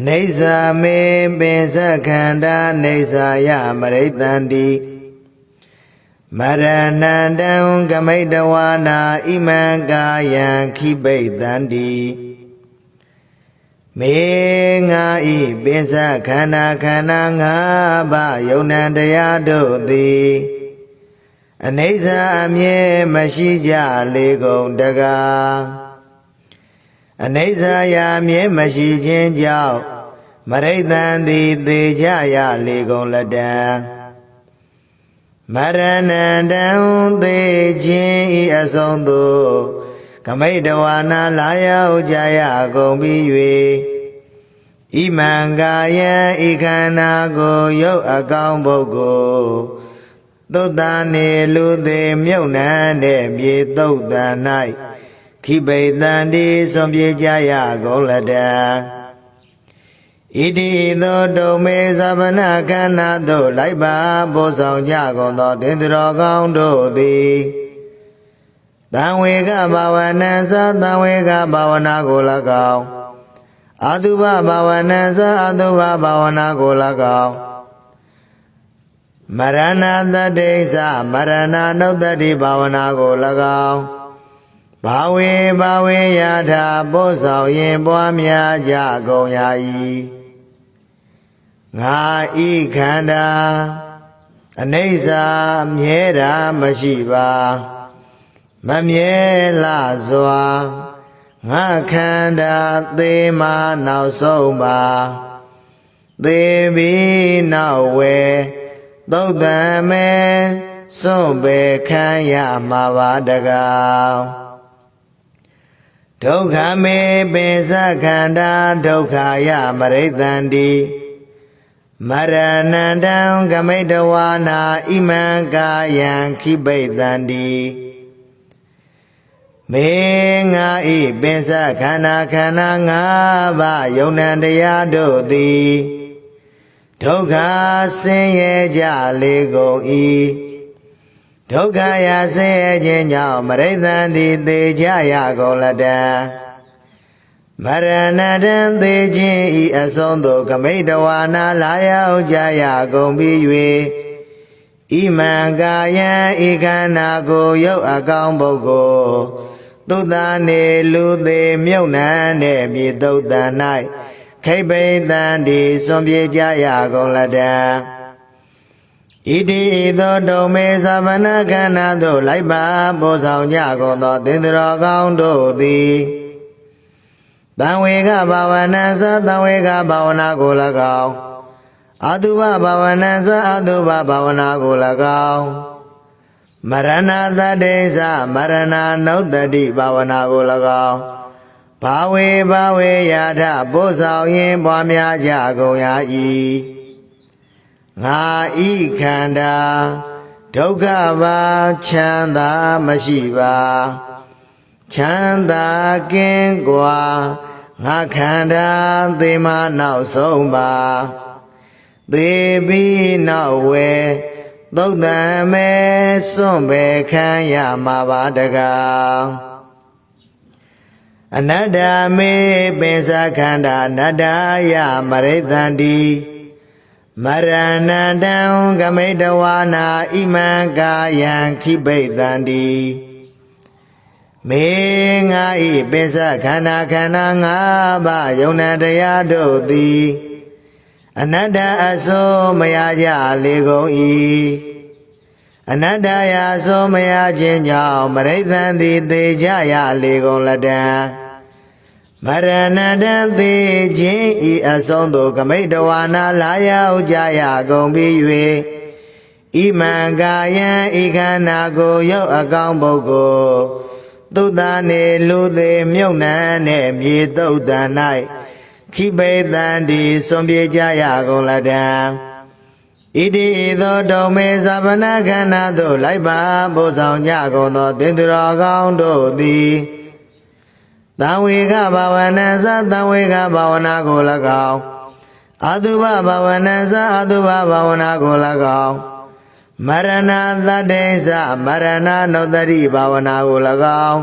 အနိစ္စမေပင်စခန္ဓာနေစာယမရိတန္တိမရဏန္တံကမိတဝါနာဣမံကာယံခိပိတန္တိမေငါဤပင်စခန္ဓာခန္ဓာငါးပါးယုံနံတရားတို့သည်အနိစ္စအမြဲမရှိကြလေကုန်တကား အနိစ္စရာမြဲမရှိခြင်းကြောင့်မရိတံသည်သေကြရလေကုန်လက်တံမရဏန္တံသေခြင်းဤအဆုံးသို့ကမိတဝါနာလာရောက်ကြရကုန်ပြီး၍ဣမံကာယံဤခန္ဓာကိုရုပ်အကောင်းပုဂ္ဂိုလ်သုတ္တနေလူသေးမြုပ်နှံတဲ့မြေသုတ်တန်၌ ခိပိတံဒီစွန်ပြေကြရကုန်လက်တံဣတိသောဒုံမေသဗ္ဗနာခန္ဓာသို့လိုက်ပါပို့ဆောင်ကြကုန်သောသင်္တရောကောင်းတို့သည်တံဝေကဘာဝနံသတံဝေကဘာဝနာကို၎င်းအတုပဘာဝနံသအတုပဘာဝနာကို၎င်းမရဏတတိသမရဏနုတ္တိဘာဝနာကို၎င်း ဘာဝေဘာဝေယထာပို့ဆောင်ရင်ပွားများကြကုန်ရာ၏ငါဤခန္ဓာအနိစ္စမြဲတာမရှိပါမမြဲလာစွာငါခန္ဓာသေမနောက်ဆုံးပါသေပြီးနောက်ဝဲသုတ်တံမဲစွန့်ပေခံရမှာပါတကား ဒုက္ခမေပင်စခန္ဓာဒုက္ခယမရိတန္တိမရဏန္တံကမိတဝါနာဣမံကာယံခိပိတန္တိမေငါဤပင်စခန္ဓာခန္ဓာ၅ပါးယုံနံတရားတို့သည်ဒုက္ခဆင်းရဲကြလေကုန်၏ ဒုက္ခရာဆင်းရဲခြင်းကြောင့်မရိသန်သည်သေကြရကုန်လတံမရဏတံသေခြင်းဤအဆုံးသို့ကမိတဝါနာလာရောက်ကြရကုန်ပြီး၍ဣမံကာယံဤခန္ဓာကိုရုပ်အကောင်ပုဂ္ဂိုလ်သုတ္တနေလူသေးမြုပ်နှံတဲ့မြေတုတ်တန်၌ခိပိတံဒီစွန်ပြေကြရကုန်လတံ ဣတိဤသောဒုံမေသဗ္ဗနာခန္ဓာသို့လိုက်ပါပို့ဆောင်ကြကုန်သောသင်္တရောကောင်းတို့သည်တံဝေကဘာဝနာသတံဝေကဘာဝနာကို၎င်းအတုပဘာဝနာသအတုပဘာဝနာကို၎င်းမရဏတတေသမရဏနုတ္တိဘာဝနာကို၎င်းဘာဝေဘာဝေယာထပို့ဆောင်ရင်ပွားများကြကုန်ရာ၏ ငါဤခန္ဓာဒုက္ခပါချမ်းသာမရှိပါချမ်းသာကင်းကွာငါခန္ဓာသေမနောက်ဆုံးပါသေပြီးနောက်ဝဲသုတ်တံမဲစွန့်ပဲခံရမှာပါတကားအနတ္တမေပင်စခန္ဓာအနတ္တယမရိတန္တိ မရဏတံကမိတဝါနာဣမံကာယံခိပိတန္တိမေငါဤပစ္စခန္ဓာခန္ဓာ၅ပါးယုံနာတရားတို့သည်အနတ္တအစိုးမရကြလေကုန်၏အနတ္တရာစိုးမရခြင်းကြောင့်မရိသန်သည်သေကြရလေကုန်လတံ မရဏတံသေခြင်းဤအဆုံးသို့ကမိတဝါနာလာရောက်ကြရကုန်ပြီး၍ဣမံကာယံဤခန္ဓာကိုရုပ်အကောင်ပုဂ္ဂိုလ်သုတ္တနေလူသေးမြုပ်နှံတဲ့မြေတုတ်တန်၌ခိပေတံဒီစွန်ပြေကြရကုန်လတံဣတိဤသောဒုံမေသဗ္ဗနာခန္ဓာသို့လိုက်ပါပို့ဆောင်ကြကုန်သောသင်္တရောကောင်းတို့သည် တံဝေကဘာဝနာသတံဝေကဘာဝနာကို၎င်းအတုပဘာဝနာသအတုပဘာဝနာကို၎င်းမရဏသတ္တိသမရဏနုတ္တိဘာဝနာကို၎င်း